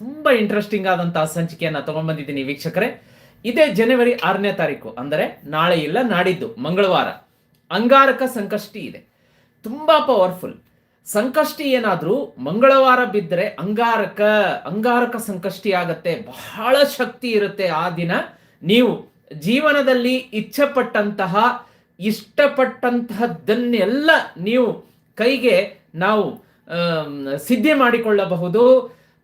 ತುಂಬಾ ಇಂಟ್ರೆಸ್ಟಿಂಗ್ ಆದಂತಹ ಸಂಚಿಕೆಯನ್ನ ತಗೊಂಡ್ಬಂದಿದ್ದೀನಿ ವೀಕ್ಷಕರೇ. ಇದೇ ಜನವರಿ ಆರನೇ ತಾರೀಕು, ಅಂದರೆ ನಾಳೆ ಇಲ್ಲ, ನಾಡಿದ್ದು, ಮಂಗಳವಾರ. ಅಂಗಾರಕ ಸಂಕಷ್ಟಿ ಇದೆ. ತುಂಬಾ ಪವರ್ಫುಲ್ ಸಂಕಷ್ಟಿ ಏನಾದರೂ ಮಂಗಳವಾರ ಬಿದ್ದರೆ ಅಂಗಾರಕ ಅಂಗಾರಕ ಸಂಕಷ್ಟಿ ಆಗತ್ತೆ. ಬಹಳ ಶಕ್ತಿ ಇರುತ್ತೆ ಆ ದಿನ. ನೀವು ಜೀವನದಲ್ಲಿ ಇಚ್ಛೆಪಟ್ಟಂತಹ ಇಷ್ಟಪಟ್ಟಂತಹದ್ದನ್ನೆಲ್ಲ ನೀವು ಕೈಗೆ ನಾವು ಸಿದ್ಧಿ ಮಾಡಿಕೊಳ್ಳಬಹುದು.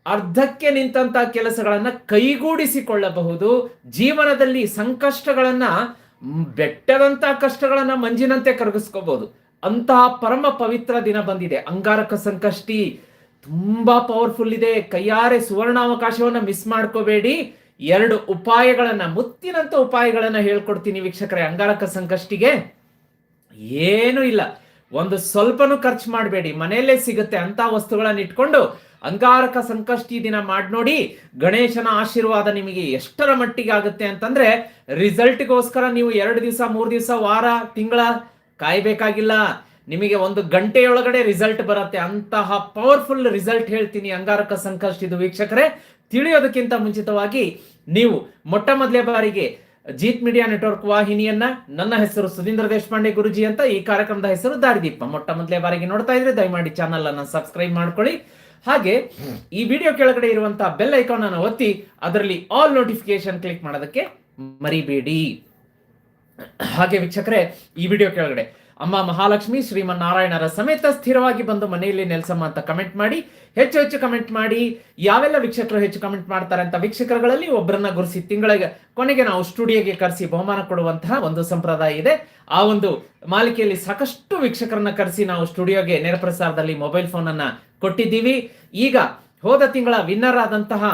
ಅರ್ಧಕ್ಕೆ ನಿಂತಹ ಕೆಲಸಗಳನ್ನ ಕೈಗೂಡಿಸಿಕೊಳ್ಳಬಹುದು. ಜೀವನದಲ್ಲಿ ಸಂಕಷ್ಟಗಳನ್ನ ಬೆಟ್ಟದಂತ ಕಷ್ಟಗಳನ್ನ ಮಂಜಿನಂತೆ ಕರಗಿಸ್ಕೋಬಹುದು. ಅಂತಹ ಪರಮ ಪವಿತ್ರ ದಿನ ಬಂದಿದೆ. ಅಂಗಾರಕ ಸಂಕಷ್ಟಿ ತುಂಬಾ ಪವರ್ಫುಲ್ ಇದೆ. ಕೈಯಾರೆ ಸುವರ್ಣಾವಕಾಶವನ್ನ ಮಿಸ್ ಮಾಡ್ಕೋಬೇಡಿ. ಎರಡು ಉಪಾಯಗಳನ್ನ, ಮುತ್ತಿನಂತ ಉಪಾಯಗಳನ್ನ ಹೇಳ್ಕೊಡ್ತೀನಿ ವೀಕ್ಷಕರೇ. ಅಂಗಾರಕ ಸಂಕಷ್ಟಿಗೆ ಏನು ಇಲ್ಲ. ಒಂದು ಸ್ವಲ್ಪನೂ ಖರ್ಚು ಮಾಡಬೇಡಿ. ಮನೆಯಲ್ಲೇ ಸಿಗುತ್ತೆ ಅಂತ ವಸ್ತುಗಳನ್ನ ಇಟ್ಕೊಂಡು ಅಂಗಾರಕ ಸಂಕಷ್ಟಿ ದಿನ ಮಾಡಿ ನೋಡಿ ಗಣೇಶನ ಆಶೀರ್ವಾದ ನಿಮಗೆ ಎಷ್ಟರ ಮಟ್ಟಿಗೆ ಆಗುತ್ತೆ ಅಂತಂದ್ರೆ ರಿಸಲ್ಟ್ಗೋಸ್ಕರ ನೀವು ಎರಡು ದಿವಸ, ಮೂರು ದಿವಸ, ವಾರ, ತಿಂಗಳ ಕಾಯಬೇಕಾಗಿಲ್ಲ. ನಿಮಗೆ ಒಂದು ಗಂಟೆಯೊಳಗಡೆ ರಿಸಲ್ಟ್ ಬರುತ್ತೆ. ಅಂತಹ ಪವರ್ಫುಲ್ ರಿಸಲ್ಟ್ ಹೇಳ್ತೀನಿ ಅಂಗಾರಕ ಸಂಕಷ್ಟಿದು ವೀಕ್ಷಕರೇ. ತಿಳಿಯೋದಕ್ಕಿಂತ ಮುಂಚಿತವಾಗಿ ನೀವು ಮೊಟ್ಟ ಮೊದಲೇ ಬಾರಿಗೆ ಜೀತ್ ಮೀಡಿಯಾ ನೆಟ್ವರ್ಕ್ ವಾಹಿನಿಯನ್ನ ನನ್ನ ಹೆಸರು ಸುಧೀಂದ್ರ ದೇಶಪಾಂಡೆ ಗುರುಜಿ ಅಂತ ಈ ಕಾರ್ಯಕ್ರಮದ ಹೆಸರು ದಾರಿದೀಪ. ಮೊಟ್ಟ ಮೊದಲೇ ಬಾರಿಗೆ ನೋಡ್ತಾ ಇದ್ರೆ ದಯಮಾಡಿ ಚಾನಲ್ ಅನ್ನ ಸಬ್ಸ್ಕ್ರೈಬ್ ಮಾಡ್ಕೊಳ್ಳಿ. ಹಾಗೆ ಈ ವಿಡಿಯೋ ಕೆಳಗಡೆ ಇರುವಂತಹ ಬೆಲ್ ಐಕಾನ್ ಅನ್ನು ಒತ್ತಿ ಅದರಲ್ಲಿ ಆಲ್ ನೋಟಿಫಿಕೇಶನ್ ಕ್ಲಿಕ್ ಮಾಡೋದಕ್ಕೆ ಮರಿಬೇಡಿ. ಹಾಗೆ ವೀಕ್ಷಕರೇ, ಈ ವಿಡಿಯೋ ಕೆಳಗಡೆ ಅಮ್ಮ ಮಹಾಲಕ್ಷ್ಮಿ, ಶ್ರೀಮನ್ನಾರಾಯಣರ ಸಮೇತ ಸ್ಥಿರವಾಗಿ ಬಂದು ಮನೆಯಲ್ಲಿ ನೆಲೆಸಮ್ಮ ಅಂತ ಕಮೆಂಟ್ ಮಾಡಿ, ಹೆಚ್ಚು ಹೆಚ್ಚು ಕಮೆಂಟ್ ಮಾಡಿ, ಯಾವೆಲ್ಲ ವೀಕ್ಷಕರು ಹೆಚ್ಚು ಕಮೆಂಟ್ ಮಾಡ್ತಾರೆ ಅಂತ ವೀಕ್ಷಕರುಗಳಲ್ಲಿ ಒಬ್ಬರನ್ನ ಗುರುಸಿ ತಿಂಗಳಿಗೆ ಕೊನೆಗೆ ನಾವು ಸ್ಟುಡಿಯೋಗೆ ಕರೆಸಿ ಬಹುಮಾನ ಕೊಡುವಂತಹ ಒಂದು ಸಂಪ್ರದಾಯ ಇದೆ. ಆ ಒಂದು ಮಾಲಿಕೆಯಲ್ಲಿ ಸಾಕಷ್ಟು ವೀಕ್ಷಕರನ್ನ ಕರೆಸಿ ನಾವು ಸ್ಟುಡಿಯೋಗೆ ನೇರ ಪ್ರಸಾರದಲ್ಲಿ ಮೊಬೈಲ್ ಫೋನ್ ಅನ್ನ ಕೊಟ್ಟಿದ್ದೀವಿ. ಈಗ ಹೋದ ತಿಂಗಳ ವಿನ್ನರ್ ಆದಂತಹ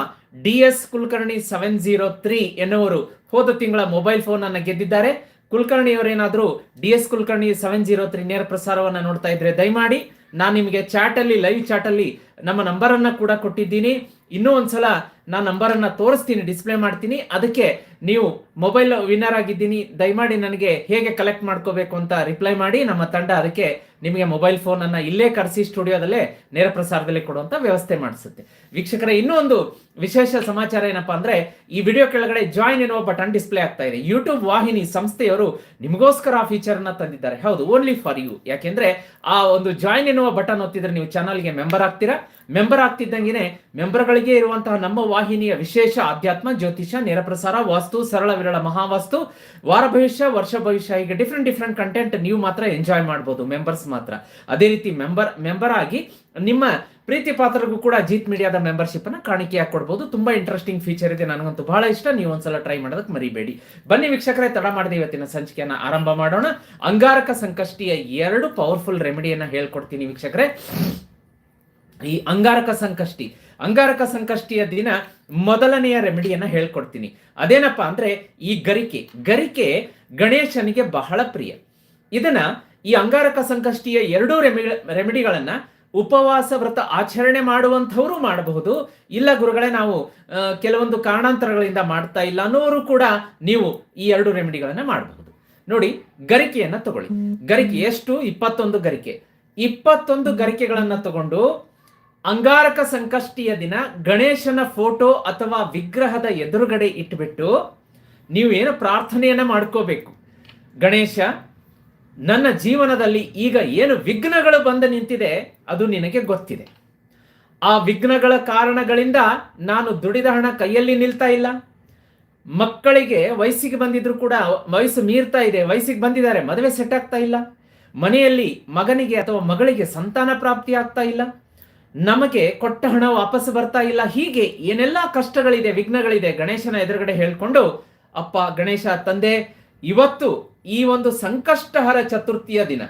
D S Kulkarni seven zero three ಎನ್ನುವರು ಹೋದ ತಿಂಗಳ ಮೊಬೈಲ್ ಫೋನ್ ಅನ್ನು ಗೆದ್ದಿದ್ದಾರೆ. Kulkarni ಅವರೇನಾದರೂ D S Kulkarni seven zero three ನೇರ ಪ್ರಸಾರವನ್ನು ನೋಡ್ತಾ ಇದ್ರೆ ದಯಮಾಡಿ ನಾನು ನಿಮಗೆ ಚಾಟ್ ಅಲ್ಲಿ ಲೈವ್ ಚಾಟ್ ಅಲ್ಲಿ ನಮ್ಮ ನಂಬರ್ ಅನ್ನ ಕೂಡ ಕೊಟ್ಟಿದ್ದೀನಿ. ಇನ್ನೂ ಒಂದ್ಸಲ ನಾನು ನಂಬರ್ ಅನ್ನ ತೋರಿಸ್ತೀನಿ ಡಿಸ್ಪ್ಲೇ ಮಾಡ್ತೀನಿ. ಅದಕ್ಕೆ ನೀವು ಮೊಬೈಲ್ ವಿನ್ನರ್ ಆಗಿದ್ದೀನಿ. ದಯಮಾಡಿ ನನಗೆ ಹೇಗೆ ಕಲೆಕ್ಟ್ ಮಾಡ್ಕೋಬೇಕು ಅಂತ ರಿಪ್ಲೈ ಮಾಡಿ. ನಮ್ಮ ತಂಡ ಅದಕ್ಕೆ ನಿಮಗೆ ಮೊಬೈಲ್ ಫೋನ್ ಅನ್ನ ಇಲ್ಲೇ ಕರೆಸಿ ಸ್ಟುಡಿಯೋದಲ್ಲೇ ನೇರ ಪ್ರಸಾರದಲ್ಲಿ ಕೊಡುವಂತ ವ್ಯವಸ್ಥೆ ಮಾಡಿಸುತ್ತೆ. ವೀಕ್ಷಕರ, ಇನ್ನೂ ಒಂದು ವಿಶೇಷ ಸಮಾಚಾರ ಏನಪ್ಪಾ ಅಂದ್ರೆ, ಈ ವಿಡಿಯೋ ಕೆಳಗಡೆ ಜಾಯಿನ್ ಎನ್ನುವ ಬಟನ್ ಡಿಸ್ಪ್ಲೇ ಆಗ್ತಾ ಇದೆ. ಯೂಟ್ಯೂಬ್ ವಾಹಿನಿ ಸಂಸ್ಥೆಯವರು ನಿಮಗೋಸ್ಕರ ಆ ಫೀಚರ್ ಅನ್ನ ತಂದಿದ್ದಾರೆ. ಹೌದು ಓನ್ಲಿ ಫಾರ್ ಯು ಯಾಕೆಂದ್ರೆ ಆ ಒಂದು ಜಾಯಿನ್ ಎನ್ನುವ ಬಟನ್ ಒತ್ತಿದ್ರೆ ನೀವು ಚಾನಲ್ಗೆ ಮೆಂಬರ್ ಆಗ್ತೀರಾ? ಮೆಂಬರ್ ಆಗ್ತಿದ್ದಂಗೆ ಮೆಂಬರ್ಗಳಿಗೆ ಇರುವಂತಹ ನಮ್ಮ ವಾಹಿನಿಯ ವಿಶೇಷ ಅಧ್ಯಾತ್ಮ ಜ್ಯೋತಿಷ ನೇರಪ್ರಸಾರ ವಾಸ್ತು, ಸರಳ ವಿರಳ ಮಹಾವಾಸ್ತು, ವಾರ ಭವಿಷ್ಯ, ವರ್ಷ ಭವಿಷ್ಯ, ಹೀಗೆ ಡಿಫ್ರೆಂಟ್ ಡಿಫ್ರೆಂಟ್ ಕಂಟೆಂಟ್ ನೀವು ಮಾತ್ರ ಎಂಜಾಯ್ ಮಾಡ್ಬೋದು ಮೆಂಬರ್ಸ್ ಮಾತ್ರ. ಅದೇ ರೀತಿ ಮೆಂಬರ್ ಮೆಂಬರ್ ಆಗಿ ನಿಮ್ಮ ಪ್ರೀತಿ ಪಾತ್ರರಿಗೂ ಕೂಡ ಜೀತ್ ಮೀಡಿಯಾದ ಮೆಂಬರ್ಶಿಪ್ ಅನ್ನ ಕಾಣಿಕೆಯಾಗಿ ಕೊಡ್ಬೋದು. ತುಂಬಾ ಇಂಟ್ರೆಸ್ಟಿಂಗ್ ಫೀಚರ್ ಇದೆ, ನನಗಂತೂ ಬಹಳ ಇಷ್ಟ. ನೀವು ಒಂದ್ಸಲ ಟ್ರೈ ಮಾಡೋದಕ್ಕೆ ಮರಿಬೇಡಿ. ಬನ್ನಿ ವೀಕ್ಷಕರೇ, ತಡ ಮಾಡದೆ ಇವತ್ತಿನ ಸಂಚಿಕೆಯನ್ನ ಆರಂಭ ಮಾಡೋಣ. ಅಂಗಾರಕ ಸಂಕಷ್ಟಿಯ ಎರಡು ಪವರ್ಫುಲ್ ರೆಮಿಡಿಯನ್ನ ಹೇಳ್ಕೊಡ್ತೀನಿ ವೀಕ್ಷಕರೇ. ಈ ಅಂಗಾರಕ ಸಂಕಷ್ಟಿ. ಅಂಗಾರಕ ಸಂಕಷ್ಟಿಯ ದಿನ ಮೊದಲನೆಯ ರೆಮಿಡಿಯನ್ನ ಹೇಳ್ಕೊಡ್ತೀನಿ. ಅದೇನಪ್ಪಾ ಅಂದ್ರೆ ಈ ಗರಿಕೆ. ಗರಿಕೆ ಗಣೇಶನಿಗೆ ಬಹಳ ಪ್ರಿಯ. ಇದನ್ನ ಈ ಅಂಗಾರಕ ಸಂಕಷ್ಟಿಯ ಎರಡೂ ರೆಮಿ ರೆಮಿಡಿಗಳನ್ನ ಉಪವಾಸ, ವ್ರತ ಆಚರಣೆ ಮಾಡುವಂಥವರು ಮಾಡಬಹುದು. ಇಲ್ಲ ಗುರುಗಳೇ, ನಾವು ಕೆಲವೊಂದು ಕಾರಣಾಂತರಗಳಿಂದ ಮಾಡ್ತಾ ಇಲ್ಲ ಅನ್ನೋರು ಕೂಡ ನೀವು ಈ ಎರಡು ರೆಮಿಡಿಗಳನ್ನ ಮಾಡಬಹುದು. ನೋಡಿ, ಗರಿಕೆಯನ್ನ ತಗೊಳ್ಳಿ. ಗರಿಕೆ ಎಷ್ಟು? ಇಪ್ಪತ್ತೊಂದು ಗರಿಕೆ. ಇಪ್ಪತ್ತೊಂದು ಗರಿಕೆಗಳನ್ನ ತಗೊಂಡು ಅಂಗಾರಕ ಸಂಕಷ್ಟಿಯ ದಿನ ಗಣೇಶನ ಫೋಟೋ ಅಥವಾ ವಿಗ್ರಹದ ಎದುರುಗಡೆ ಇಟ್ಬಿಟ್ಟು ನೀವು ಏನು ಪ್ರಾರ್ಥನೆಯನ್ನು ಮಾಡ್ಕೋಬೇಕು? ಗಣೇಶ, ನನ್ನ ಜೀವನದಲ್ಲಿ ಈಗ ಏನು ವಿಘ್ನಗಳು ಬಂದು ನಿಂತಿದೆ ಅದು ನಿನಗೆ ಗೊತ್ತಿದೆ. ಆ ವಿಘ್ನಗಳ ಕಾರಣಗಳಿಂದ ನಾನು ದುಡಿದ ಹಣ ಕೈಯಲ್ಲಿ ನಿಲ್ತಾ ಇಲ್ಲ. ಮಕ್ಕಳಿಗೆ ವಯಸ್ಸಿಗೆ ಬಂದಿದ್ರು ಕೂಡ ವಯಸ್ಸು ಮೀರ್ತಾ ಇದೆ, ವಯಸ್ಸಿಗೆ ಬಂದಿದ್ದಾರೆ, ಮದುವೆ ಸೆಟ್ ಆಗ್ತಾ ಇಲ್ಲ. ಮನೆಯಲ್ಲಿ ಮಗನಿಗೆ ಅಥವಾ ಮಗಳಿಗೆ ಸಂತಾನ ಪ್ರಾಪ್ತಿ ಆಗ್ತಾ ಇಲ್ಲ. ನಮಗೆ ಕೊಟ್ಟ ಹಣ ವಾಪಸ್ ಬರ್ತಾ ಇಲ್ಲ. ಹೀಗೆ ಏನೆಲ್ಲ ಕಷ್ಟಗಳಿದೆ, ವಿಘ್ನಗಳಿದೆ, ಗಣೇಶನ ಎದುರುಗಡೆ ಹೇಳ್ಕೊಂಡು, ಅಪ್ಪ, ಗಣೇಶ, ತಂದೆ, ಇವತ್ತು ಈ ಒಂದು ಸಂಕಷ್ಟಹರ ಚತುರ್ಥಿಯ ದಿನ.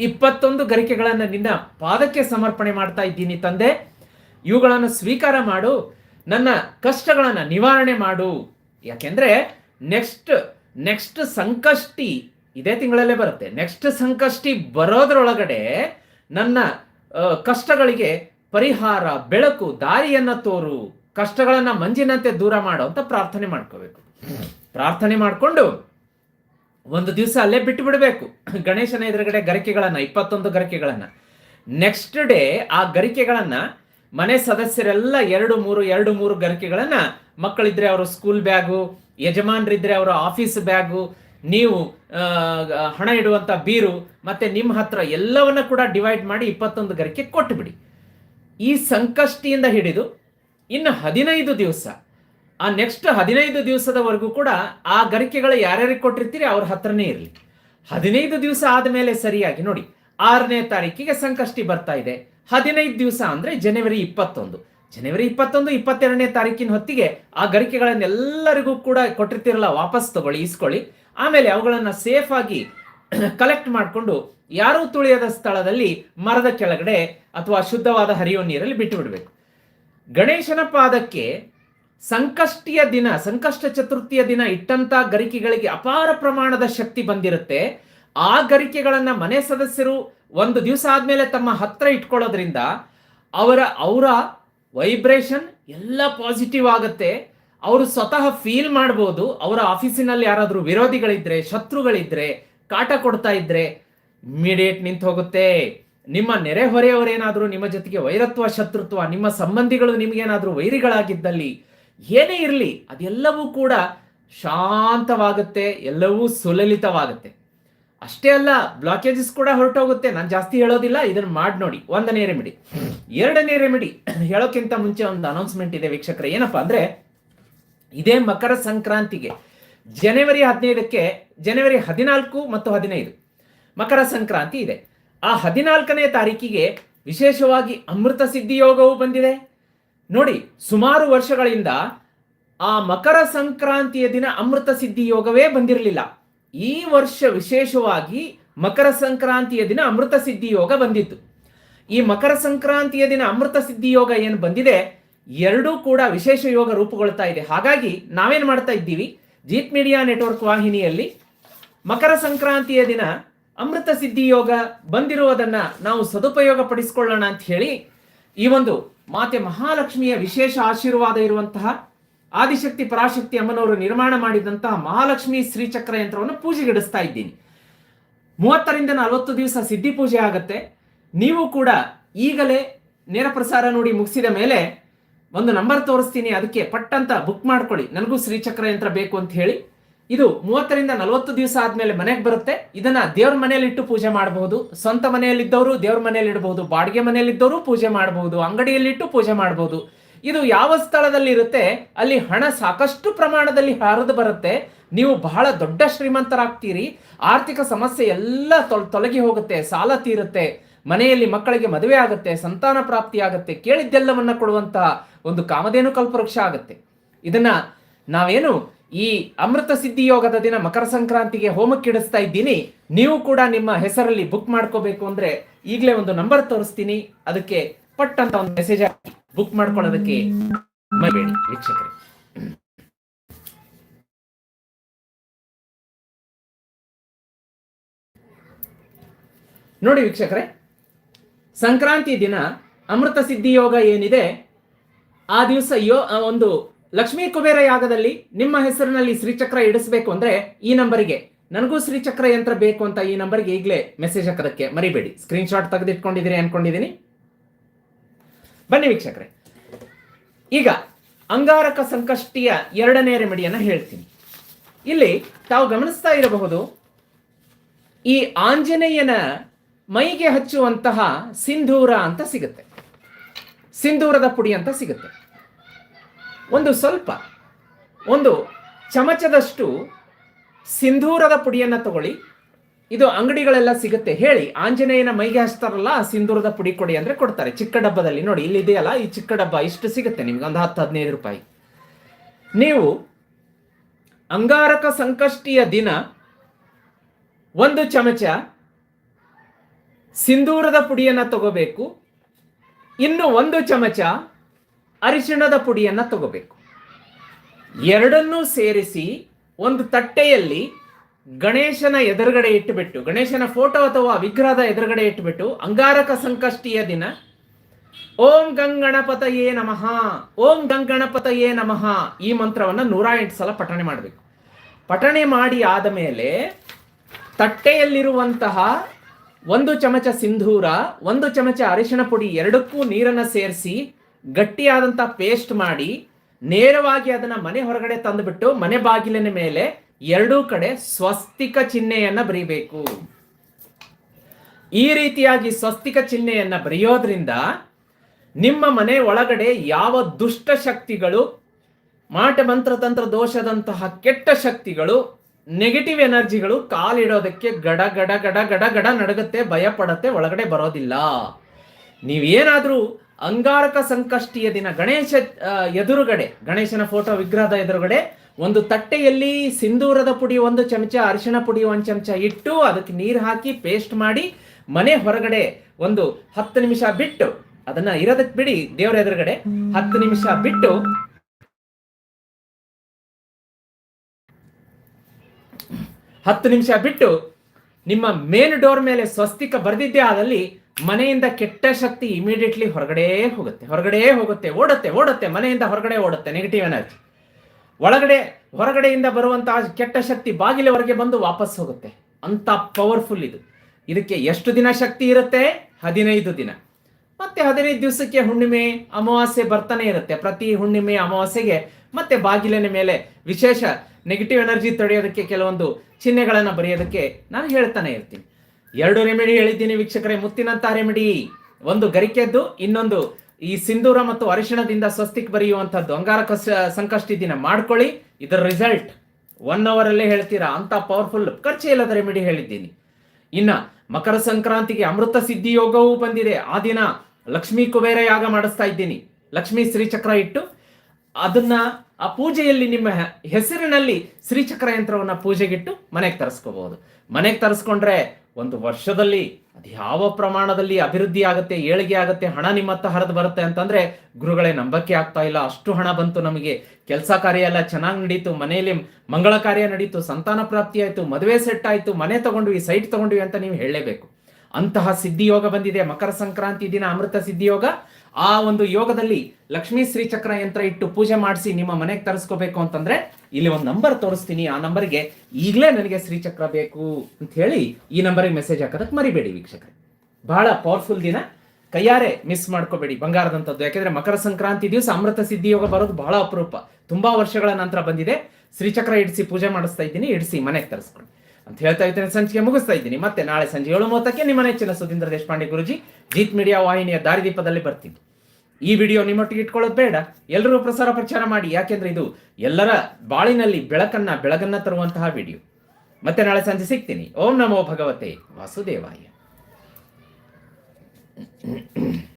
ಇಪ್ಪತ್ತೊಂದು ಗರಿಕೆಗಳನ್ನ ನಿನ್ನ ಪಾದಕ್ಕೆ ಸಮರ್ಪಣೆ ಮಾಡ್ತಾ ಇದ್ದೀನಿ ತಂದೆ. ಇವುಗಳನ್ನು ಸ್ವೀಕಾರ ಮಾಡು, ನನ್ನ ಕಷ್ಟಗಳನ್ನು ನಿವಾರಣೆ ಮಾಡು. ಯಾಕೆಂದ್ರೆ ನೆಕ್ಸ್ಟ್ ನೆಕ್ಸ್ಟ್ ಸಂಕಷ್ಟಿ ಇದೇ ತಿಂಗಳಲ್ಲೇ ಬರುತ್ತೆ. ನೆಕ್ಸ್ಟ್ ಸಂಕಷ್ಟಿ ಬರೋದ್ರೊಳಗಡೆ ನನ್ನ ಕಷ್ಟಗಳಿಗೆ ಪರಿಹಾರ, ಬೆಳಕು, ದಾರಿಯನ್ನ ತೋರು. ಕಷ್ಟಗಳನ್ನ ಮಂಜಿನಂತೆ ದೂರ ಮಾಡೋ ಅಂತ ಪ್ರಾರ್ಥನೆ ಮಾಡ್ಕೋಬೇಕು. ಪ್ರಾರ್ಥನೆ ಮಾಡಿಕೊಂಡು ಒಂದು ದಿವಸ ಅಲ್ಲೇ ಬಿಟ್ಟು ಬಿಡಬೇಕು ಗಣೇಶನ ಎದುರುಗಡೆ ಗರಿಕೆಗಳನ್ನ, ಇಪ್ಪತ್ತೊಂದು ಗರಿಕೆಗಳನ್ನ. ನೆಕ್ಸ್ಟ್ ಡೇ ಆ ಗರಿಕೆಗಳನ್ನ ಮನೆ ಸದಸ್ಯರೆಲ್ಲ ಎರಡು ಮೂರು ಎರಡು ಮೂರು ಗರಿಕೆಗಳನ್ನ ಮಕ್ಕಳಿದ್ರೆ ಅವರು ಸ್ಕೂಲ್ ಬ್ಯಾಗು ಯಜಮಾನ್ರಿದ್ರೆ ಅವರ ಆಫೀಸ್ ಬ್ಯಾಗು ನೀವು ಹಣ ಇಡುವಂಥ ಬೀರು ಮತ್ತೆ ನಿಮ್ಮ ಹತ್ರ ಎಲ್ಲವನ್ನ ಕೂಡ ಡಿವೈಡ್ ಮಾಡಿ ಇಪ್ಪತ್ತೊಂದು ಗರಿಕೆ ಕೊಟ್ಟುಬಿಡಿ ಈ ಸಂಕಷ್ಟಿಯಿಂದ ಹಿಡಿದು ಇನ್ನು ಹದಿನೈದು ದಿವಸ, ಆ ನೆಕ್ಸ್ಟ್ ಹದಿನೈದು ದಿವಸದವರೆಗೂ ಕೂಡ ಆ ಗರಿಕೆಗಳು ಯಾರ್ಯಾರಿಗೆ ಕೊಟ್ಟಿರ್ತೀರಿ? ಅವ್ರ ಹತ್ರನೇ ಇರಲಿ. ಹದಿನೈದು ದಿವಸ ಆದಮೇಲೆ ಸರಿಯಾಗಿ ನೋಡಿ, ಆರನೇ ತಾರೀಕಿಗೆ ಸಂಕಷ್ಟಿ ಬರ್ತಾ ಇದೆ. ಹದಿನೈದು ದಿವಸ ಅಂದರೆ ಜನವರಿ ಇಪ್ಪತ್ತೊಂದು. ಜನವರಿ ಇಪ್ಪತ್ತೊಂದು, ಇಪ್ಪತ್ತೆರಡನೇ ತಾರೀಕಿನ ಹೊತ್ತಿಗೆ ಆ ಗರಿಕೆಗಳನ್ನೆಲ್ಲರಿಗೂ ಕೂಡ ಕೊಟ್ಟಿರ್ತಿರಲ್ಲ, ವಾಪಸ್ ತಗೊಳ್ಳಿ ಇಸ್ಕೊಳ್ಳಿ ಆಮೇಲೆ ಅವುಗಳನ್ನು ಸೇಫ್ ಆಗಿ ಕಲೆಕ್ಟ್ ಮಾಡಿಕೊಂಡು ಯಾರೂ ತುಳಿಯದ ಸ್ಥಳದಲ್ಲಿ ಮರದ ಕೆಳಗಡೆ ಅಥವಾ ಶುದ್ಧವಾದ ಹರಿಯುವ ನೀರಲ್ಲಿ ಬಿಟ್ಟು ಬಿಡಬೇಕು. ಗಣೇಶನ ಪಾದಕ್ಕೆ ಸಂಕಷ್ಟಿಯ ದಿನ, ಸಂಕಷ್ಟ ಚತುರ್ಥಿಯ ದಿನ ಇಟ್ಟಂತ ಗರಿಕೆಗಳಿಗೆ ಅಪಾರ ಪ್ರಮಾಣದ ಶಕ್ತಿ ಬಂದಿರುತ್ತೆ. ಆ ಗರಿಕೆಗಳನ್ನ ಮನೆ ಸದಸ್ಯರು ಒಂದು ದಿವಸ ಆದಮೇಲೆ ತಮ್ಮ ಹತ್ರ ಇಟ್ಕೊಳ್ಳೋದ್ರಿಂದ ಅವರ ಅವರ ವೈಬ್ರೇಷನ್ ಎಲ್ಲ ಪಾಸಿಟಿವ್ ಆಗುತ್ತೆ. ಅವರು ಸ್ವತಃ ಫೀಲ್ ಮಾಡ್ಬೋದು, ಅವರ ಆಫೀಸಿನಲ್ಲಿ ಯಾರಾದರೂ ವಿರೋಧಿಗಳಿದ್ರೆ, ಶತ್ರುಗಳಿದ್ರೆ, ಕಾಟ ಕೊಡ್ತಾ ಇದ್ರೆ ಇಮಿಡಿಯೇಟ್ ನಿಂತು ಹೋಗುತ್ತೆ. ನಿಮ್ಮ ನೆರೆಹೊರೆಯವರೇನಾದರೂ ನಿಮ್ಮ ಜೊತೆಗೆ ವೈರತ್ವ, ಶತ್ರುತ್ವ, ನಿಮ್ಮ ಸಂಬಂಧಿಗಳು ನಿಮಗೇನಾದರೂ ವೈರಿಗಳಾಗಿದ್ದಲ್ಲಿ ಏನೇ ಇರಲಿ, ಅದೆಲ್ಲವೂ ಕೂಡ ಶಾಂತವಾಗುತ್ತೆ, ಎಲ್ಲವೂ ಸುಲಲಿತವಾಗುತ್ತೆ. ಅಷ್ಟೇ ಅಲ್ಲ ಬ್ಲಾಕೇಜಸ್ ಕೂಡ ಹೊರಟೋಗುತ್ತೆ. ನಾನು ಜಾಸ್ತಿ ಹೇಳೋದಿಲ್ಲ ಇದನ್ನು ಮಾಡಿ ನೋಡಿ. ಒಂದನೇ ರೆಮಿಡಿ ಎರಡನೇ ರೆಮಿಡಿ ಹೇಳೋಕ್ಕಿಂತ ಮುಂಚೆ ಒಂದು ಅನೌನ್ಸ್ಮೆಂಟ್ ಇದೆ, ವೀಕ್ಷಕರೇ. ಏನಪ್ಪಾ ಅಂದ್ರೆ ಇದೇ ಮಕರ ಸಂಕ್ರಾಂತಿಗೆ. ಜನವರಿ ಹದಿನೈದಕ್ಕೆ ಜನವರಿ ಹದಿನಾಲ್ಕು ಮತ್ತು ಹದಿನೈದು ಮಕರ ಸಂಕ್ರಾಂತಿ ಇದೆ. ಆ ಹದಿನಾಲ್ಕನೇ ತಾರೀಕಿಗೆ ವಿಶೇಷವಾಗಿ ಅಮೃತ ಸಿದ್ಧಿ ಯೋಗವು ಬಂದಿದೆ. ನೋಡಿ, ಸುಮಾರು ವರ್ಷಗಳಿಂದ ಆ ಮಕರ ಸಂಕ್ರಾಂತಿಯ ದಿನ ಅಮೃತ ಸಿದ್ಧಿ ಯೋಗವೇ ಬಂದಿರಲಿಲ್ಲ. ಈ ವರ್ಷ ವಿಶೇಷವಾಗಿ ಮಕರ ಸಂಕ್ರಾಂತಿಯ ದಿನ ಅಮೃತ ಸಿದ್ಧಿ ಯೋಗ ಬಂದಿತ್ತು. ಈ ಮಕರ ಸಂಕ್ರಾಂತಿಯ ದಿನ ಅಮೃತ ಸಿದ್ಧಿ ಯೋಗ ಏನು ಬಂದಿದೆ? ಎರಡೂ ಕೂಡ ವಿಶೇಷ ಯೋಗ ರೂಪುಗೊಳ್ತಾ ಇದೆ. ಹಾಗಾಗಿ ನಾವೇನ್ ಮಾಡ್ತಾ ಇದ್ದೀವಿ? ಜೀತ್ ಮೀಡಿಯಾ ನೆಟ್ವರ್ಕ್ ವಾಹಿನಿಯಲ್ಲಿ ಮಕರ ಸಂಕ್ರಾಂತಿಯ ದಿನ ಅಮೃತ ಸಿದ್ಧಿ ಯೋಗ ಬಂದಿರುವುದನ್ನ ನಾವು ಸದುಪಯೋಗ ಪಡಿಸಿಕೊಳ್ಳೋಣ ಅಂತ ಹೇಳಿ ಈ ಒಂದು ಮಾತೆ ಮಹಾಲಕ್ಷ್ಮಿಯ ವಿಶೇಷ ಆಶೀರ್ವಾದ ಇರುವಂತಹ ಆದಿಶಕ್ತಿ ಪರಾಶಕ್ತಿ ಅಮ್ಮನವರು ನಿರ್ಮಾಣ ಮಾಡಿದಂತಹ ಮಹಾಲಕ್ಷ್ಮಿ ಶ್ರೀಚಕ್ರ ಯಂತ್ರವನ್ನು ಪೂಜೆಗಿಡಿಸ್ತಾ ಇದ್ದೀನಿ. ಮೂವತ್ತರಿಂದ ನಲವತ್ತು ದಿವಸ ಸಿದ್ಧಿ ಪೂಜೆ ಆಗತ್ತೆ. ನೀವು ಕೂಡ ಈಗಲೇ ನೇರ ಪ್ರಸಾರ ನೋಡಿ ಮುಗಿಸಿದ ಮೇಲೆ ಒಂದು ನಂಬರ್ ತೋರಿಸ್ತೀನಿ, ಅದಕ್ಕೆ ಪಟ್ಟಂತ ಬುಕ್ ಮಾಡ್ಕೊಳ್ಳಿ. ನನಗೂ ಶ್ರೀಚಕ್ರ ಯಂತ್ರ ಬೇಕು ಅಂತ ಹೇಳಿ. ಇದು ಮೂವತ್ತರಿಂದ ನಲವತ್ತು ದಿವಸ ಆದ್ಮೇಲೆ ಮನೆಗೆ ಬರುತ್ತೆ. ಇದನ್ನ ದೇವ್ರ ಮನೆಯಲ್ಲಿ ಇಟ್ಟು ಪೂಜೆ ಮಾಡಬಹುದು ಸ್ವಂತ ಮನೆಯಲ್ಲಿದ್ದವರು ದೇವ್ರ ಮನೆಯಲ್ಲಿ ಇಡಬಹುದು ಬಾಡಿಗೆ ಮನೆಯಲ್ಲಿದ್ದವರು ಪೂಜೆ ಮಾಡಬಹುದು ಅಂಗಡಿಯಲ್ಲಿಟ್ಟು ಪೂಜೆ ಮಾಡಬಹುದು ಇದು ಯಾವ ಸ್ಥಳದಲ್ಲಿ ಇರುತ್ತೆ, ಅಲ್ಲಿ ಹಣ ಸಾಕಷ್ಟು ಪ್ರಮಾಣದಲ್ಲಿ ಹರಿದು ಬರುತ್ತೆ. ನೀವು ಬಹಳ ದೊಡ್ಡ ಶ್ರೀಮಂತರಾಗ್ತೀರಿ. ಆರ್ಥಿಕ ಸಮಸ್ಯೆ ಎಲ್ಲ ತೊಲ್- ತೊಲಗಿ ಹೋಗುತ್ತೆ. ಸಾಲ ತೀರುತ್ತೆ. ಮನೆಯಲ್ಲಿ ಮಕ್ಕಳಿಗೆ ಮದುವೆ ಆಗುತ್ತೆ, ಸಂತಾನ ಪ್ರಾಪ್ತಿ ಆಗುತ್ತೆ ಕೇಳಿದ್ದೆಲ್ಲವನ್ನ ಕೊಡುವಂತಹ ಒಂದು ಕಾಮಧೇನು ಕಲ್ಪವೃಕ್ಷ ಆಗುತ್ತೆ. ಇದನ್ನ ನಾವೇನು ಈ ಅಮೃತ ಸಿದ್ಧಿ ಯೋಗದ ದಿನ ಮಕರ ಸಂಕ್ರಾಂತಿಗೆ ಹೋಮಕ್ಕಿಡಿಸ್ತಾ ಇದ್ದೀನಿ. ನೀವು ಕೂಡ ನಿಮ್ಮ ಹೆಸರಲ್ಲಿ ಬುಕ್ ಮಾಡ್ಕೋಬೇಕು ಅಂದ್ರೆ ಈಗಲೇ ಒಂದು ನಂಬರ್ ತೋರಿಸ್ತೀನಿ. ಅದಕ್ಕೆ ಪಟ್ ಅಂತ ಒಂದು ಮೆಸೇಜ್ ಬುಕ್ ಮಾಡ್ಕೊಳ್ಳೋದಕ್ಕೆ ಮರಿಬೇಡಿ ವೀಕ್ಷಕರೇ. ನೋಡಿ ವೀಕ್ಷಕರೇ ಸಂಕ್ರಾಂತಿ ದಿನ ಅಮೃತ ಸಿದ್ಧಿ ಯೋಗ ಏನಿದೆ, ಆ ದಿವಸ ಯೋ ಒಂದು ಲಕ್ಷ್ಮೀ ಕುಬೇರ ಯಾಗದಲ್ಲಿ ನಿಮ್ಮ ಹೆಸರಿನಲ್ಲಿ ಶ್ರೀಚಕ್ರ ಇಡಿಸ್ಬೇಕು ಅಂದ್ರೆ ಈ ನಂಬರಿಗೆ. ನನಗೂ ಶ್ರೀಚಕ್ರ ಯಂತ್ರ ಬೇಕು ಅಂತ ಈ ನಂಬರ್ಗೆ ಈಗಲೇ ಮೆಸೇಜ್ ಹಾಕೋದಕ್ಕೆ ಮರಿಬೇಡಿ. ಸ್ಕ್ರೀನ್ ಶಾಟ್ ತೆಗೆದಿಟ್ಕೊಂಡಿದ್ದೀರಿ ಅನ್ಕೊಂಡಿದ್ದೀನಿ. ಬನ್ನಿ ವೀಕ್ಷಕರೇ. ಈಗ ಅಂಗಾರಕ ಸಂಕಷ್ಟಿಯ ಎರಡನೇ ರೆಮಿಡಿಯನ್ನು ಹೇಳ್ತೀನಿ. ಇಲ್ಲಿ ತಾವು ಗಮನಿಸ್ತಾ ಇರಬಹುದು, ಈ ಆಂಜನೇಯನ ಮೈಗೆ ಹಚ್ಚುವಂತಹ ಸಿಂಧೂರ ಅಂತ ಸಿಗುತ್ತೆ. ಸಿಂಧೂರದ ಪುಡಿ ಅಂತ ಸಿಗುತ್ತೆ. ಒಂದು ಸ್ವಲ್ಪ, ಒಂದು ಚಮಚದಷ್ಟು ಸಿಂಧೂರದ ಪುಡಿಯನ್ನು ತಗೊಳ್ಳಿ. ಇದು ಅಂಗಡಿಗಳೆಲ್ಲ ಸಿಗುತ್ತೆ, ಹೇಳಿ. ಆಂಜನೇಯನ ಮೈಗೆ ಹಚ್ತಾರಲ್ಲ ಸಿಂಧೂರದ ಪುಡಿ ಕೊಡಿ ಅಂದರೆ ಕೊಡ್ತಾರೆ. ಚಿಕ್ಕ ಡಬ್ಬದಲ್ಲಿ ನೋಡಿ, ಇಲ್ಲಿ ಇದೆಯಲ್ಲ, ಈ ಚಿಕ್ಕ ಡಬ್ಬ ಇಷ್ಟು ಸಿಗುತ್ತೆ ನಿಮ್ಗೆ, ಒಂದು ಹತ್ತು, ಹದಿನೈದು ರೂಪಾಯಿ. ನೀವು ಅಂಗಾರಕ ಸಂಕಷ್ಟಿಯ ದಿನ ಒಂದು ಚಮಚ ಸಿಂಧೂರದ ಪುಡಿಯನ್ನು ತಗೋಬೇಕು. ಇನ್ನು ಒಂದು ಚಮಚ ಅರಿಶಿಣದ ಪುಡಿಯನ್ನು ತಗೋಬೇಕು. ಎರಡನ್ನೂ ಸೇರಿಸಿ ಒಂದು ತಟ್ಟೆಯಲ್ಲಿ ಗಣೇಶನ ಎದುರುಗಡೆ ಇಟ್ಟುಬಿಟ್ಟು, ಗಣೇಶನ ಫೋಟೋ ಅಥವಾ ವಿಗ್ರಹದ ಎದುರುಗಡೆ ಇಟ್ಟುಬಿಟ್ಟು, ಅಂಗಾರಕ ಸಂಕಷ್ಟಿಯ ದಿನ, ಓಂ ಗಂಗಣಪತಯೇ ನಮಃ, ಓಂ ಗಂಗಣಪತಯೇ ನಮಃ, ಈ ಮಂತ್ರವನ್ನು ನೂರ ಎಂಟು ಸಲ ಪಠಣೆ ಮಾಡಬೇಕು. ಪಠಣೆ ಮಾಡಿ ಆದ ಮೇಲೆ ತಟ್ಟೆಯಲ್ಲಿರುವಂತಹ ಒಂದು ಚಮಚ ಸಿಂಧೂರ, ಒಂದು ಚಮಚ ಅರಿಶಿಣ ಪುಡಿ ಎರಡಕ್ಕೂ ನೀರನ್ನು ಸೇರಿಸಿ ಗಟ್ಟಿಯಾದಂಥ ಪೇಸ್ಟ್ ಮಾಡಿ ನೇರವಾಗಿ ಅದನ್ನ ಮನೆ ಹೊರಗಡೆ ತಂದುಬಿಟ್ಟು ಮನೆ ಬಾಗಿಲಿನ ಮೇಲೆ ಎರಡೂ ಕಡೆ ಸ್ವಸ್ತಿಕ ಚಿಹ್ನೆಯನ್ನ ಬರೀಬೇಕು. ಈ ರೀತಿಯಾಗಿ ಸ್ವಸ್ತಿಕ ಚಿಹ್ನೆಯನ್ನ ಬರೆಯೋದ್ರಿಂದ ನಿಮ್ಮ ಮನೆ ಒಳಗಡೆ ಯಾವ ದುಷ್ಟ ಶಕ್ತಿಗಳು ಮಾಟ ಮಂತ್ರ ತಂತ್ರ ದೋಷದಂತಹ ಕೆಟ್ಟ ಶಕ್ತಿಗಳು ನೆಗೆಟಿವ್ ಎನರ್ಜಿಗಳು ಕಾಲಿಡೋದಕ್ಕೆ ಗಡ ಗಡ ಗಡ ಗಡ ಗಡ ನಡಗುತ್ತೆ ಭಯ ಪಡತ್ತೆ ಒಳಗಡೆ ಬರೋದಿಲ್ಲ. ನೀವೇನಾದರೂ ಅಂಗಾರಕ ಸಂಕಷ್ಟಿಯ ದಿನ, ಗಣೇಶ ಎದುರುಗಡೆ, ಗಣೇಶನ ಫೋಟೋ ವಿಗ್ರಹದ ಎದುರುಗಡೆ ಒಂದು ತಟ್ಟೆಯಲ್ಲಿ ಸಿಂಧೂರದ ಪುಡಿ, ಒಂದು ಚಮಚ ಅರಿಶಿನ ಪುಡಿ, ಒಂದು ಚಮಚ ಇಟ್ಟು ಅದಕ್ಕೆ ನೀರು ಹಾಕಿ ಪೇಸ್ಟ್ ಮಾಡಿ ಮನೆ ಹೊರಗಡೆ ಒಂದು ಹತ್ತು ನಿಮಿಷ ಬಿಟ್ಟು ಅದನ್ನ ಇರೋದಕ್ಕೆ ಬಿಡಿ ದೇವರ ಎದುರುಗಡೆ. ಹತ್ತು ನಿಮಿಷ ಬಿಟ್ಟು ಹತ್ತು ನಿಮಿಷ ಬಿಟ್ಟು ನಿಮ್ಮ ಮೇನ್ ಡೋರ್ ಮೇಲೆ ಸ್ವಸ್ತಿಕ ಬರೆದಿದ್ದೇ ಆದಲ್ಲಿ ಮನೆಯಿಂದ ಕೆಟ್ಟ ಶಕ್ತಿ ಇಮಿಡಿಯೇಟ್ಲಿ ಹೊರಗಡೆ ಹೋಗುತ್ತೆ ಹೊರಗಡೆ ಹೋಗುತ್ತೆ, ಓಡುತ್ತೆ ಓಡುತ್ತೆ, ಮನೆಯಿಂದ ಹೊರಗಡೆ ಓಡುತ್ತೆ ನೆಗೆಟಿವ್ ಎನರ್ಜಿ ಒಳಗಡೆ, ಹೊರಗಡೆಯಿಂದ ಬರುವಂತಹ ಕೆಟ್ಟ ಶಕ್ತಿ ಬಾಗಿಲವರೆಗೆ ಬಂದು ವಾಪಸ್ ಹೋಗುತ್ತೆ. ಅಂತ ಪವರ್ಫುಲ್ ಇದು. ಇದಕ್ಕೆ ಎಷ್ಟು ದಿನ ಶಕ್ತಿ ಇರುತ್ತೆ? ಹದಿನೈದು ದಿನ. ಮತ್ತೆ ಹದಿನೈದು ದಿವಸಕ್ಕೆ ಹುಣ್ಣಿಮೆ, ಅಮಾವಾಸ್ಯೆ ಬರ್ತಾನೆ ಇರುತ್ತೆ. ಪ್ರತಿ ಹುಣ್ಣಿಮೆ, ಅಮಾವಾಸ್ಯೆಗೆ ಮತ್ತೆ ಬಾಗಿಲಿನ ಮೇಲೆ ವಿಶೇಷ ನೆಗೆಟಿವ್ ಎನರ್ಜಿ ತಡೆಯೋದಕ್ಕೆ ಕೆಲವೊಂದು ಚಿಹ್ನೆಗಳನ್ನು ಬರೆಯೋದಕ್ಕೆ ನಾನು ಹೇಳ್ತಾನೆ ಇರ್ತೀನಿ. ಎರಡು ರೆಮಿಡಿ ಹೇಳಿದ್ದೀನಿ ವೀಕ್ಷಕರೇ ಮುತ್ತಿನಂತಹ ರೆಮಿಡಿ. ಒಂದು ಗರಿಕೆದ್ದು, ಇನ್ನೊಂದು ಈ ಸಿಂಧೂರ ಮತ್ತು ಅರಿಶಿಣದಿಂದ ಸ್ವಸ್ತಿಕ್ ಬರೆಯುವಂಥದ್ದು. ಅಂಗಾರ ಕಸ ಸಂಕಷ್ಟ ದಿನ ಮಾಡ್ಕೊಳ್ಳಿ, ಇದರ ರಿಸಲ್ಟ್ ಒನ್ ಅವರ್ ಅಲ್ಲೇ ಹೇಳ್ತೀರಾ? ಅಂತ ಪವರ್ಫುಲ್ ಖರ್ಚೇ ಇಲ್ಲದ ರೆಮಿಡಿ ಹೇಳಿದ್ದೀನಿ. ಇನ್ನ ಮಕರ ಸಂಕ್ರಾಂತಿಗೆ ಅಮೃತ ಸಿದ್ಧಿ ಯೋಗವೂ ಬಂದಿದೆ. ಆ ದಿನ ಲಕ್ಷ್ಮೀ ಕುಬೇರ ಯಾಗ ಮಾಡಿಸ್ತಾ ಇದ್ದೀನಿ. ಲಕ್ಷ್ಮೀ ಶ್ರೀಚಕ್ರ ಇಟ್ಟು ಅದನ್ನ ಆ ಪೂಜೆಯಲ್ಲಿ ನಿಮ್ಮ ಹೆಸರಿನಲ್ಲಿ ಶ್ರೀಚಕ್ರ ಯಂತ್ರವನ್ನ ಪೂಜೆಗಿಟ್ಟು ಮನೆಗೆ ತರಿಸ್ಕೋಬಹುದು ಮನೆಗೆ ತರಿಸ್ಕೊಂಡ್ರೆ ಒಂದು ವರ್ಷದಲ್ಲಿ ಅದು ಯಾವ ಪ್ರಮಾಣದಲ್ಲಿ ಅಭಿವೃದ್ಧಿ ಆಗುತ್ತೆ, ಏಳಿಗೆ ಆಗುತ್ತೆ, ಹಣ ನಿಮ್ಮ ಹತ್ರ ಹರಿದು ಬರುತ್ತೆ ಅಂತಂದ್ರೆ ಗುರುಗಳೇ ನಂಬಕ್ಕೆ ಆಗ್ತಾ ಇಲ್ಲ. ಅಷ್ಟು ಹಣ ಬಂತು ನಮಗೆ. ಕೆಲಸ ಕಾರ್ಯ ಎಲ್ಲ ಚೆನ್ನಾಗಿ ನಡೀತು. ಮನೆಯಲ್ಲಿ ಮಂಗಳ ಕಾರ್ಯ ನಡೀತು, ಸಂತಾನ ಪ್ರಾಪ್ತಿ ಆಯಿತು, ಮದುವೆ ಸೆಟ್ ಆಯಿತು, ಮನೆ ತಗೊಂಡ್ವಿ ಸೈಟ್ ತಗೊಂಡ್ವಿ ಅಂತ ನೀವು ಹೇಳಲೇಬೇಕು. ಅಂತಹ ಸಿದ್ಧಿಯೋಗ ಬಂದಿದೆ. ಮಕರ ಸಂಕ್ರಾಂತಿ ದಿನ ಅಮೃತ ಸಿದ್ಧಿ ಯೋಗ ಆ ಒಂದು ಯೋಗದಲ್ಲಿ ಲಕ್ಷ್ಮೀ ಶ್ರೀಚಕ್ರ ಯಂತ್ರ ಇಟ್ಟು ಪೂಜೆ ಮಾಡಿಸಿ ನಿಮ್ಮ ಮನೆಗೆ ತರಿಸ್ಕೋಬೇಕು ಅಂತಂದ್ರೆ ಇಲ್ಲಿ ಒಂದು ನಂಬರ್ ತೋರಿಸ್ತೀನಿ. ಆ ನಂಬರ್ಗೆ ಈಗಲೇ ನನಗೆ ಶ್ರೀಚಕ್ರ ಬೇಕು ಅಂತ ಹೇಳಿ ಈ ನಂಬರಿಗೆ ಮೆಸೇಜ್ ಹಾಕೋದಕ್ಕೆ ಮರಿಬೇಡಿ ವೀಕ್ಷಕರೇ. ಬಹಳ ಪವರ್ಫುಲ್ ದಿನ. ಕೈಯಾರೆ ಮಿಸ್ ಮಾಡ್ಕೋಬೇಡಿ ಬಂಗಾರದಂಥದ್ದು. ಯಾಕೆಂದ್ರೆ ಮಕರ ಸಂಕ್ರಾಂತಿ ದಿವಸ ಅಮೃತ ಸಿದ್ಧಿ ಯೋಗ ಬರೋದು ಬಹಳ ಅಪರೂಪ. ತುಂಬಾ ವರ್ಷಗಳ ನಂತರ ಬಂದಿದೆ. ಶ್ರೀಚಕ್ರ ಇಡಿಸಿ ಪೂಜೆ ಮಾಡಿಸ್ತಾ ಇದ್ದೀನಿ. ಇಡಿಸಿ ಮನೆಗೆ ತರಿಸ್ಕೊಂಡು. ಅಂತ ಹೇಳ್ತಾ ಇದ್ದೇನೆ ಸಂಚಿಕೆ ಮುಗಿಸ್ತಾ ಇದ್ದೀನಿ. ಮತ್ತೆ ನಾಳೆ ಸಂಜೆ ಏಳು ಮೂವತ್ತಕ್ಕೆ ನಿಮ್ಮ ನೆಚ್ಚಿನ ಸುಧೀಂದ್ರ ದೇಶಪಾಂಡೆ ಗುರುಜಿ, ಜೀತ್ ಮೀಡಿಯಾ ವಾಹಿನಿಯ ದಾರಿದೀಪದಲ್ಲಿ ಬರ್ತೀನಿ. ಈ ವಿಡಿಯೋ ನಿಮ್ಮೊಟ್ಟಿಗೆ ಇಟ್ಕೊಳ್ಳೋದು ಬೇಡ. ಎಲ್ಲರೂ ಪ್ರಸಾರ ಪ್ರಚಾರ ಮಾಡಿ. ಯಾಕೆಂದ್ರೆ ಇದು ಎಲ್ಲರ ಬಾಳಿನಲ್ಲಿ ಬೆಳಕನ್ನ, ಬೆಳಗನ್ನ ತರುವಂತಹ ವಿಡಿಯೋ. ಮತ್ತೆ ನಾಳೆ ಸಂಜೆ ಸಿಗ್ತೀನಿ. ಓಂ ನಮೋ ಭಗವತೆ ವಾಸುದೇವಾಯ.